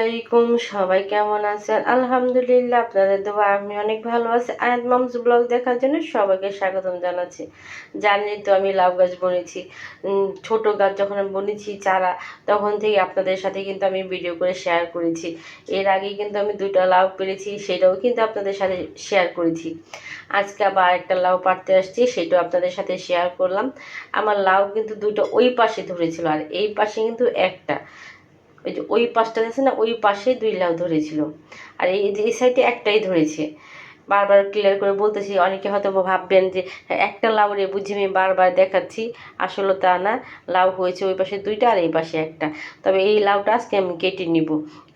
আলাইকুম, সবাই কেমন আছেন? আলহামদুলিল্লাহ, আপনাদের দেবো আমি অনেক ভালো আছি। আয়াত মামস ব্লগ দেখার জন্য সবাইকে স্বাগতম জানাচ্ছি। জানি তো আমি লাউ গাছ বনেছি। ছোট গাছ যখন আমি বনেছি চারা, তখন থেকে আপনাদের সাথে কিন্তু আমি ভিডিও করে শেয়ার করেছি। এর আগে কিন্তু আমি দুটা লাউ পেরেছি, সেটাও কিন্তু আপনাদের সাথে শেয়ার করেছি। আজকে আবার একটা লাউ পাড়তে আসছি, সেটাও আপনাদের সাথে শেয়ার করলাম। আমার লাউ কিন্তু দুটো ওই পাশে ধরেছিল, আর এই পাশে কিন্তু একটা। ওই যে ওই পাশটা দেখছে না? ওই পাশে দুই লাউ ধরেছিল। আর এই যে এই সাইডে একটাই ধরেছে। বারবার ক্লিয়ার করে বলতেছি অনেকে হয়তো ভাববেন যে হ্যাঁ, একটা লাউ রে বুঝি আমি বারবার দেখাচ্ছি আসলে তা না। লাউ হয়েছে ওই পাশে দুইটা আর এই পাশে একটা। তবে এই লাউটা আজকে আমি কেটে নিব।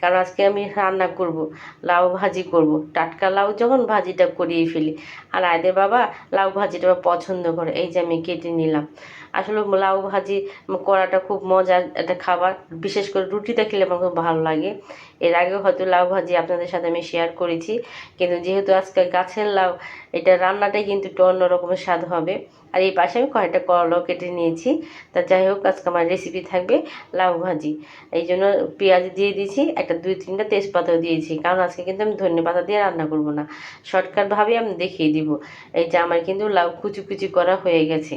কারণ আজকে আমি রান্না করব, লাউ ভাজি করব। টাটকা লাউ যখন ভাজিটা করিয়ে ফেলি। আর আয়দের বাবা লাউ ভাজিটা পছন্দ করে, এই যে আমি কেটে নিলাম। আসলে লাউ ভাজি করাটা খুব মজার একটা খাবার, বিশেষ করে রুটিতে খেলে আমার খুব ভালো লাগে। এর আগেও হয়তো লাউ ভাজি আপনাদের সাথে আমি শেয়ার করেছি, কিন্তু যেহেতু আজকে গাছের লাউ, এটা রান্নাটাই কিন্তু একটু অন্যরকমের স্বাদ হবে। আর এই পাশে আমি কয়েকটা করলাও কেটে নিয়েছি। তা যাই হোক, আজকে আমার রেসিপি থাকবে লাউ ভাজি। এই জন্য পেঁয়াজ দিয়ে দিয়েছি, একটা দুই তিনটা তেজপাতাও দিয়েছি। কারণ আজকে কিন্তু আমি ধনে পাতা দিয়ে রান্না করব না। শর্টকাটভাবে আমি দেখিয়ে দিব। এই যে আমার কিন্তু লাউ কুচি কুচি করা হয়ে গেছে।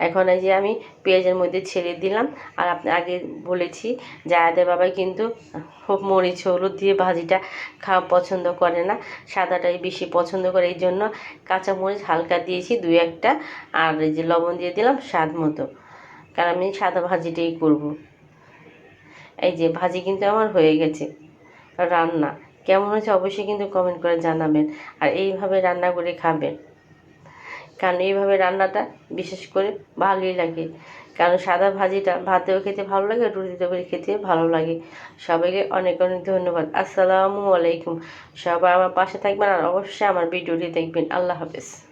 এখন এই যে আমি পেঁয়াজের মধ্যে ছেড়ে দিলাম। আর আপনি আগে বলেছি যে আয়াদের বাবা কিন্তু খুব মরিচ, হলুদ দিয়ে ভাজিটা খাওয়া পছন্দ করে না। সাদাটাই বেশি পছন্দ করে। এই জন্য কাঁচা মরিচ হালকা দিয়েছি দুই একটা। আর এই যে লবণ দিয়ে দিলাম স্বাদ মতো। কারণ আমি সাদা ভাজিটাই করব। এই যে ভাজি কিন্তু আমার হয়ে গেছে। রান্না, কেমন হয়েছে অবশ্যই কিন্তু কমেন্ট করে জানাবেন। আর এইভাবে রান্না করে খাবেন। কারণ এইভাবে রান্নাটা বিশেষ করে ভালোই লাগে। কারণ সাদা ভাজিটা ভাতেও খেতে ভালো লাগে রুটিতে করে খেতে ভালো লাগে। সবাইকে অনেক অনেক ধন্যবাদ। আসসালামু আলাইকুম। সবাই আমার পাশে থাকবেন আর অবশ্যই আমার ভিডিওটি দেখবেন। আল্লাহ হাফেজ।